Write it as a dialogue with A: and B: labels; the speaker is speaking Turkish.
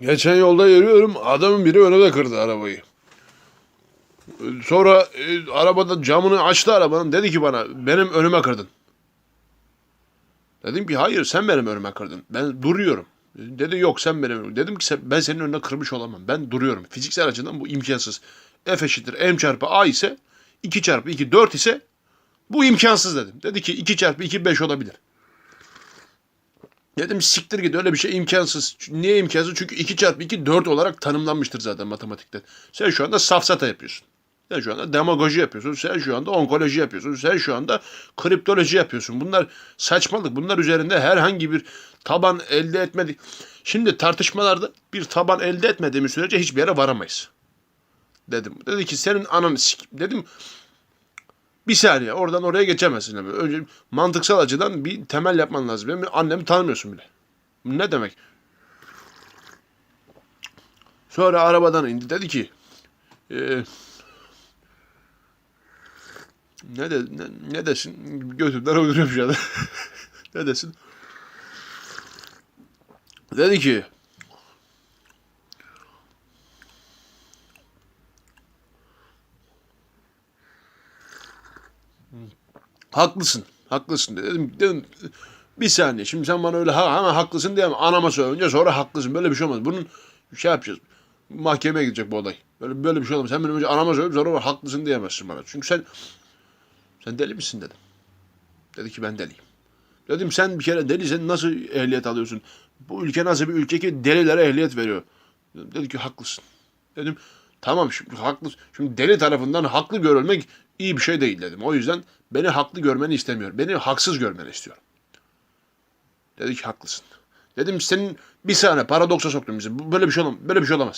A: Geçen yolda yürüyorum adamın biri önüme kırdı arabayı. Sonra e, arabada camını açtı arabanın dedi ki bana benim önüme kırdın. Dedim ki hayır sen benim önüme kırdın. Ben duruyorum. Dedi yok sen benim. Dedim ki sen, ben senin önüne kırmış olamam. Ben duruyorum. Fiziksel açıdan bu imkansız. F eşittir M çarpı A ise 2 çarpı 2 4 ise bu imkansız dedim. Dedi ki 2 çarpı 2 5 olabilir. Dedim siktir git öyle bir şey imkansız. Niye imkansız? Çünkü 2 çarpı 2 4 olarak tanımlanmıştır zaten matematikte. Sen şu anda safsata yapıyorsun. Sen şu anda demagoji yapıyorsun. Sen şu anda onkoloji yapıyorsun. Sen şu anda kriptoloji yapıyorsun. Bunlar saçmalık. Bunlar üzerinde herhangi bir taban elde etmedik. Şimdi tartışmalarda bir taban elde etmediğimiz sürece hiçbir yere varamayız. Dedim. Dedi ki senin ananı sik. Dedim bir saniye oradan oraya geçemezsin. Abi. Önce mantıksal açıdan bir temel yapman lazım. Annemi tanımıyorsun bile. Ne demek? Sonra arabadan indi. Dedi ki e, ne, de, ne, ne desin? Götümden uyduruyorum şu anda. ne desin? Dedi ki haklısın. Haklısın dedim. dedim bir saniye şimdi sen bana öyle ha, hemen haklısın diyemem. Anama söyleyince sonra haklısın. Böyle bir şey olmaz. Bunun şey yapacağız. Mahkemeye gidecek bu olay. Böyle, böyle bir şey olmaz. Sen benim önce anama söyleyip sonra haklısın diyemezsin bana. Çünkü sen sen deli misin dedim. Dedi ki ben deliyim. Dedim sen bir kere delisen nasıl ehliyet alıyorsun? Bu ülke nasıl bir ülke ki delilere ehliyet veriyor? Dedi ki haklısın. Dedim tamam şimdi haklı. Şimdi deli tarafından haklı görülmek iyi bir şey değil dedim. O yüzden beni haklı görmeni istemiyorum. Beni haksız görmeni istiyorum. Dedi ki haklısın. Dedim senin bir saniye paradoksa soktun bizi. Bu- Böyle bir şey olamaz. Böyle bir şey olamaz.